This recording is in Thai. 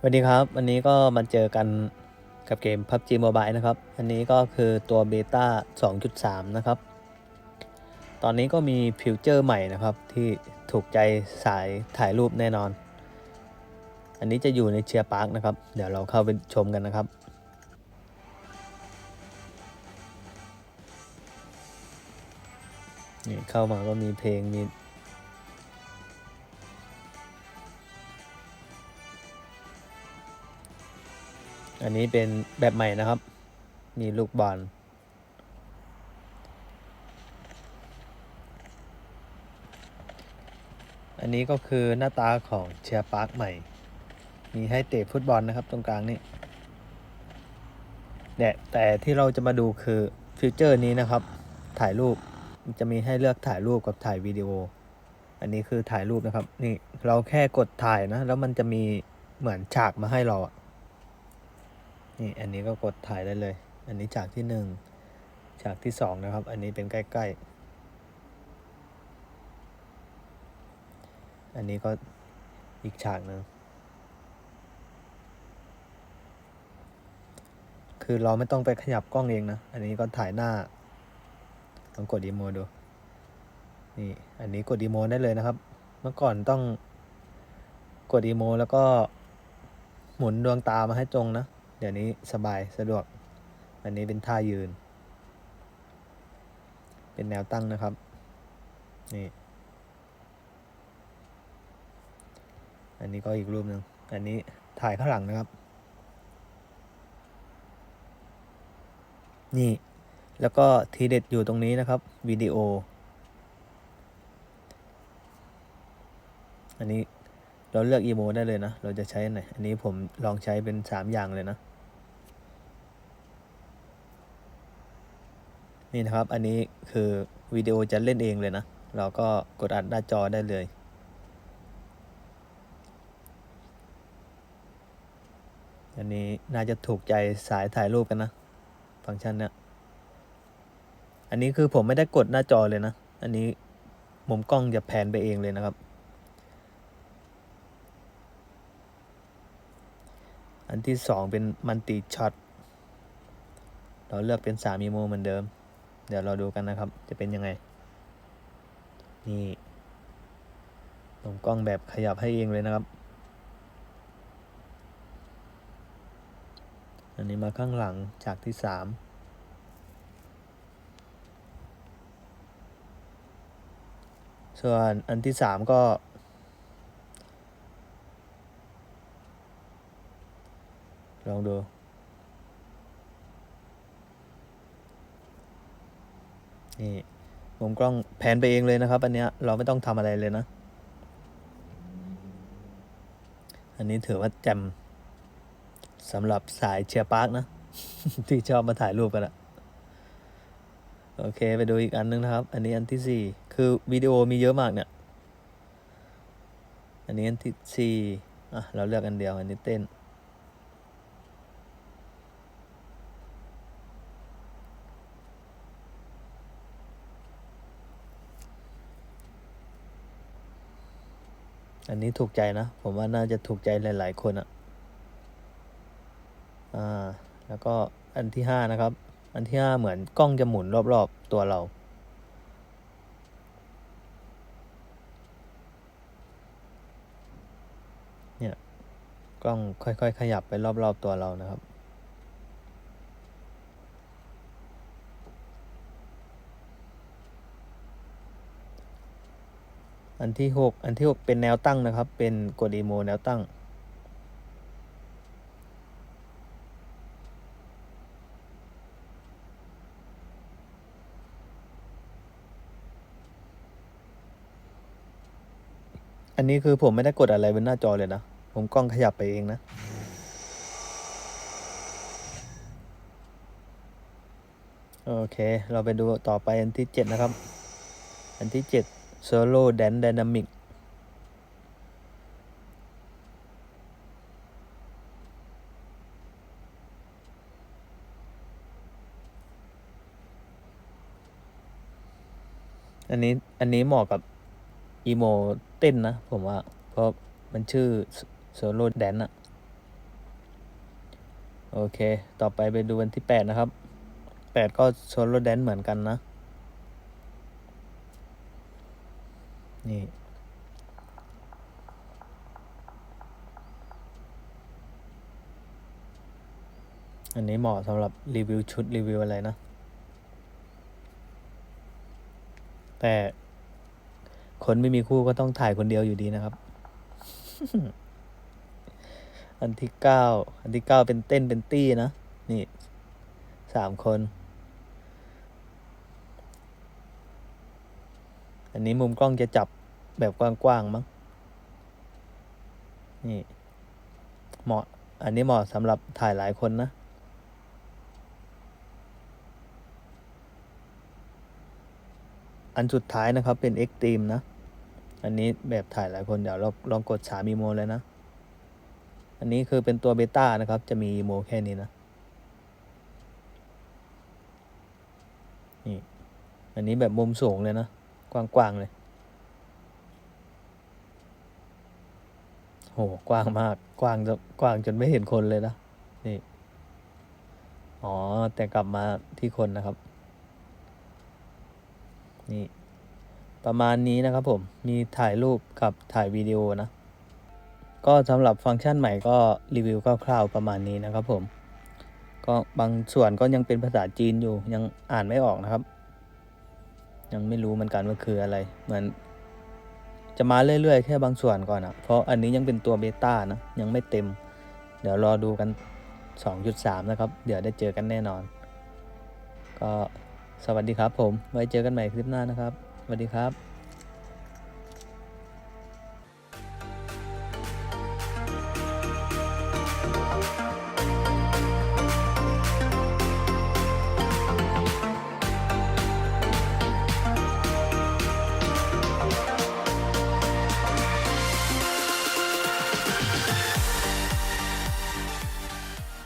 สวัสดีครับ วันนี้ก็มาเจอกันกับเกม PUBG Mobile นะครับ อันนี้ก็คือตัวเบต้า2.3 นะครับ ตอนนี้ก็มีฟิวเจอร์ใหม่นะครับ ที่ถูกใจสายถ่ายรูปแน่นอน อันนี้จะอยู่ในเชียร์พาร์คนะครับ เดี๋ยวเราเข้าไปชมกันนะครับนี่เข้ามาก็มีเพลงมี อันนี้เป็นแบบใหม่นะครับมีลูกบอลอันนี้ก็คือหน้าตาของเชียร์พาร์คใหม่ มีให้เตะฟุตบอลนะครับตรงกลางนี่เนี่ยแต่ที่เราจะมาดูคือฟิวเจอร์นี้นะครับ ถ่ายรูปจะมีให้เลือกถ่ายรูปกับถ่ายวิดีโอ อันนี้คือถ่ายรูปนะครับ นี่เราแค่กดถ่ายนะ แล้วมันจะมีเหมือนฉากมาให้เราอะ นี่อันนี้ก็กดถ่ายได้เลย อันนี้ฉากที่หนึ่งฉากที่สองนะครับ อันนี้เป็นใกล้ๆ อันนี้ก็อีกฉากหนึ่งคือเราไม่ต้องไปขยับกล้องเองนะ อันนี้ก็ถ่ายหน้าลองกดอีโมดู นี่ อันนี้กดอีโมได้เลยนะครับ เมื่อก่อนต้องกดอีโมแล้วก็หมุนดวงตามาให้ตรงนะ เดี๋ยวนี้สบายสะดวก อันนี้เป็นท่ายืน เป็นแนวตั้งนะครับ นี่ อันนี้ก็อีกรูปหนึ่ง อันนี้ถ่ายข้างหลังนะครับ นี่ แล้วก็ทีเด็ดอยู่ตรงนี้นะครับ วิดีโอ อันนี้ เราเลือกอีโมได้เลยนะ เราจะใช้อันไหน อันนี้ผมลองใช้เป็น 3 อย่างเลยนะ นี่นะครับ อันนี้คือวิดีโอจะเล่นเองเลยนะ เราก็กดอัดหน้าจอได้เลย อันนี้น่าจะถูกใจสายถ่ายรูปกันนะ ฟังก์ชันเนี้ย อันนี้คือผมไม่ได้กดหน้าจอเลยนะ อันนี้มุมกล้องจะแผนไปเองเลยนะครับ อันที่สองเป็นมันติช็อต เราเลือกเป็นสามีโมเหมือนเดิม เดี๋ยวเราดูกันนะครับ จะเป็นยังไง นี่ลงกล้องแบบขยับให้เองเลยนะครับ อันนี้มาข้างหลังฉากที่สามส่วนอันที่สามก็ ลองดู นี่มุมกล้องแผนไปเองเลยนะครับ อันเนี้ยเราไม่ต้องทำอะไรเลยนะ อันนี้ถือว่าแจ่มสำหรับสายเชียร์พาร์คนะ ที่ชอบมาถ่ายรูปกันอะโอเค ไปดูอีกอันนึงนะครับ อันนี้อันที่สี่คือวิดีโอมีเยอะมากเนี่ย อันนี้อันที่สี่อะ เราเลือกอันเดียว อันนี้เต้น อันนี้ถูกใจนะ ผมว่าน่าจะถูกใจหลาย ๆ คนอะอ่า แล้วก็อันที่ห้านะครับ อันที่ห้าเหมือนกล้องจะหมุนรอบ ๆ ตัวเราเนี่ยกล้องค่อย ๆ ขยับไปรอบ ๆ ตัวเรานะครับ อันที่หกอันที่หกเป็นแนวตั้งนะครับ เป็นกดอีโมแนวตั้ง อันนี้คือผมไม่ได้กดอะไรบนหน้าจอเลยนะ ผมกล้องขยับไปเองนะโอเค เราไปดูต่อไปอันที่เจ็ดนะครับ อันที่ เจ็ด Solo Dance Dynamic อันนี้อันนี้เหมาะกับอีโมเต้นนะ ผมว่า เพราะมันชื่อโซโล่แดนอะโอเค ต่อไปไปดูวันที่แปดนะครับแปดก็โซโลแดนเหมือนกันนะ นี่ อันนี้เหมาะสำหรับรีวิวชุดรีวิวอะไรนะ แต่คนไม่มีคู่ก็ต้องถ่ายคนเดียวอยู่ดีนะครับ อันที่เก้า อันที่เก้าเป็นเต้นเป็นตี้นะ นี่สามคน อันนี้มุมกล้องจะจับ แบบกว้างๆมั้ง นี่ เหมาะ อันนี้เหมาะสำหรับถ่ายหลายคนนะ อันสุดท้ายนะครับเป็น X t r e m e นะ อันนี้แบบถ่ายหลายคนเดี๋ยวเราลองกดสามอีโมเลยนะ อันนี้คือเป็นตัวเบต้านะครับ จะมีอีโมแค่นี้นะ นี่ อันนี้แบบมุมสูงเลยนะ กว้างๆเลย โหกว้างมากกว้างจนกว้างจนไม่เห็นคนเลยนะนี่ อ๋อ แต่กลับมาที่คนนะครับ นี่ ประมาณนี้นะครับผมมีถ่ายรูปกับถ่ายวิดีโอนะ ก็สำหรับฟังก์ชันใหม่ก็รีวิวคร่าวๆประมาณนี้นะครับผม ก็บางส่วนก็ยังเป็นภาษาจีนอยู่ยังอ่านไม่ออกนะครับ ยังไม่รู้เหมือนกันว่าคืออะไร เหมือน จะมาเรื่อยๆ แค่บางส่วนก่อนอะเพราะอันนี้ยังเป็นตัวเบต้านะยังไม่เต็ม เดี๋ยวรอดูกัน 2.3 นะครับ เดี๋ยวได้เจอกันแน่นอน ก็สวัสดีครับผม ไว้เจอกันใหม่คลิปหน้านะครับ สวัสดีครับ